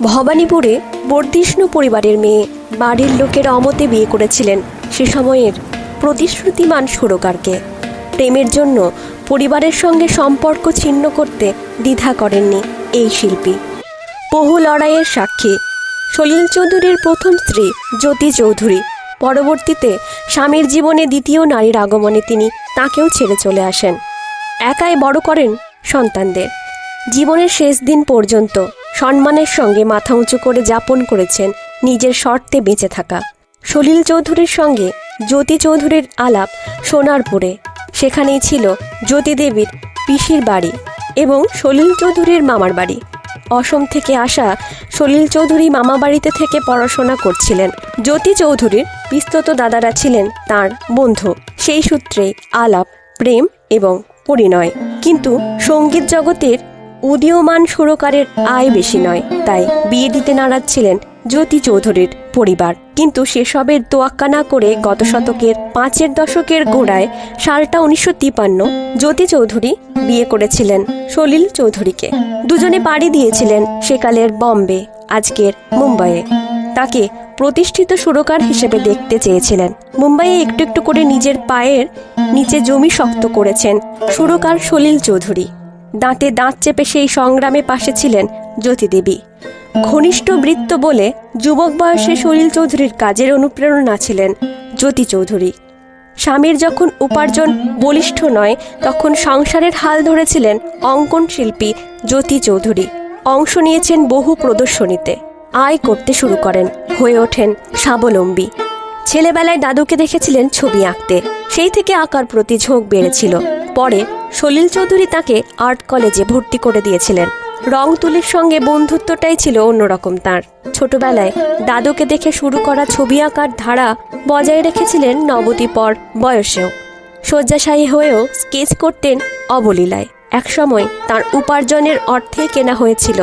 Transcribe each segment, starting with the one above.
ভবানীপুরে বর্ধিষ্ণু পরিবারের মেয়ে, বাড়ির লোকের অমতে বিয়ে করেছিলেন সে সময়ের প্রতিশ্রুতিমান সুরকারকে। প্রেমের জন্য পরিবারের সঙ্গে সম্পর্ক ছিন্ন করতে দ্বিধা করেননি এই শিল্পী। বহু লড়াইয়ের সাক্ষী। সলিল চৌধুরীর প্রথম স্ত্রী জ্যোতি চৌধুরী। পরবর্তীতে স্বামীর জীবনে দ্বিতীয় নারীর আগমনে তিনি তাকেও ছেড়ে চলে আসেন। একাই বড় করেন সন্তানদের। জীবনের শেষ দিন পর্যন্ত সম্মানের সঙ্গে মাথা উঁচু করে যাপন করেছেন নিজের শর্তে বেঁচে থাকা। সলিল চৌধুরীর সঙ্গে জ্যোতি চৌধুরীর আলাপ সোনারপুরে। সেখানেই ছিল জ্যোতি দেবীর পিসির বাড়ি এবং সলিল চৌধুরীর মামার বাড়ি। অসম থেকে আসা সলিল চৌধুরী মামা বাড়িতে থেকে পড়াশোনা করছিলেন। জ্যোতি চৌধুরীর বিস্তত দাদারা ছিলেন তার বন্ধু। সেই সূত্রে আলাপ, প্রেম এবং পরিণয়। কিন্তু সংগীত জগতের উদীয়মান সুরকারের আয় বেশি নয়, তাই বিয়ে দিতে নারাজ ছিলেন জ্যোতি চৌধুরীর পরিবার। কিন্তু সেসবের তোয়াক্কা না করে গত শতকের পাঁচের দশকের গোড়ায় সালটা উনিশশো তিপান্ন জ্যোতি চৌধুরী বিয়ে করেছিলেন সলিল চৌধুরীকে। দুজনে পাড়ি দিয়েছিলেন সেকালের বম্বে, আজকের মুম্বাইয়ে। তাকে প্রতিষ্ঠিত সুরকার হিসেবে দেখতে চেয়েছিলেন। মুম্বাইয়ে একটু একটু করে নিজের পায়ের নিচে জমি শক্ত করেছেন সুরকার সলিল চৌধুরী। দাঁতে দাঁত চেপে সেই সংগ্রামে পাশে ছিলেন জ্যোতিদেবী। ঘনিষ্ঠ বৃত্ত বলে যুবক বয়সে সলিল চৌধুরীর কাজের অনুপ্রেরণা ছিলেন জ্যোতি চৌধুরী। স্বামীর যখন উপার্জন বলিষ্ঠ নয়, তখন সংসারের হাল ধরেছিলেন অঙ্কন শিল্পী জ্যোতি চৌধুরী। অংশ নিয়েছেন বহু প্রদর্শনীতে। আয় করতে শুরু করেন। হয়ে ওঠেন স্বাবলম্বী। ছেলেবেলায় দাদুকে দেখেছিলেন ছবি আঁকতে। সেই থেকে আঁকার প্রতি ঝোঁক বেড়েছিল। পরে সলিল চৌধুরী তাকে আর্ট কলেজে ভর্তি করে দিয়েছিলেন। রং তুলির সঙ্গে বন্ধুত্বটাই ছিল অন্যরকম তার। ছোটবেলায় দাদুকে দেখে শুরু করা ছবি আঁকার ধারা বজায় রেখেছিলেন নবদ্বীপর বয়সেও। শয্যাশায়ী হয়েও স্কেচ করতেন অবলীলায়। একসময় তার উপার্জনের অর্থে কেনা হয়েছিল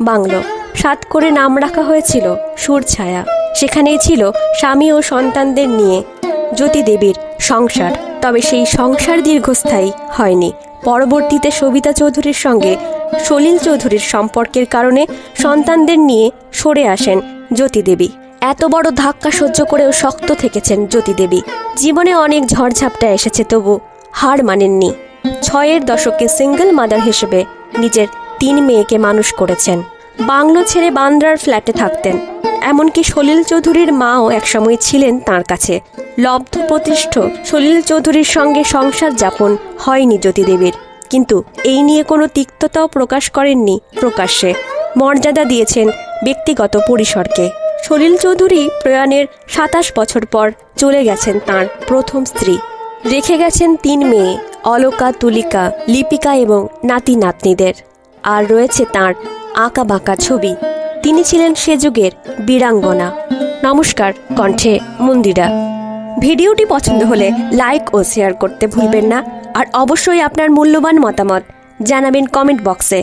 বাংলো। সাত করে নাম রাখা হয়েছিল সুরছায়া। সেখানেই ছিল স্বামী ও সন্তানদের নিয়ে জ্যোতি দেবীর সংসার। তবে সেই সংসার দীর্ঘস্থায়ী হয়নি। পরবর্তীতে সবিতা চৌধুরীর সঙ্গে সলিল চৌধুরীর সম্পর্কের কারণে সন্তানদের নিয়ে সরে আসেন জ্যোতিদেবী। এত বড় ধাক্কা সহ্য করেও শক্ত থেকেছেন জ্যোতিদেবী। জীবনে অনেক ঝড়ঝাপটা এসেছে, তবু হার মানেননি। ছয়ের দশকে সিঙ্গেল মাদার হিসেবে নিজের তিন মেয়েকে মানুষ করেছেন। বাংলো ছেড়ে বান্দ্রার ফ্ল্যাটে থাকতেন। এমনকি সলিল চৌধুরীর মাও একসময় ছিলেন তার কাছে। লব্ধ প্রতিষ্ঠ সলিল চৌধুরীর সঙ্গে সংসার যাপন হয়নি জ্যোতিদেবীর। কিন্তু এই নিয়ে কোনো তিক্ততাও প্রকাশ করেননি প্রকাশ্যে। মর্যাদা দিয়েছেন ব্যক্তিগত পরিসরকে। সলিল চৌধুরী প্রয়াণের সাতাশ বছর পর চলে গেছেন তার প্রথম স্ত্রী। রেখে গেছেন তিন মেয়ে, অলকা, তুলিকা, লিপিকা এবং নাতি নাতনিদের আর রয়েছে তার আঁকা বাঁকা ছবি। তিনি ছিলেন সে যুগের বীরাঙ্গনা। নমস্কার, কণ্ঠে মন্দিরা। ভিডিওটি পছন্দ হলে লাইক ও শেয়ার করতে ভুলবেন না, আর অবশ্যই আপনার মূল্যবান মতামত জানাবেন কমেন্ট বক্সে।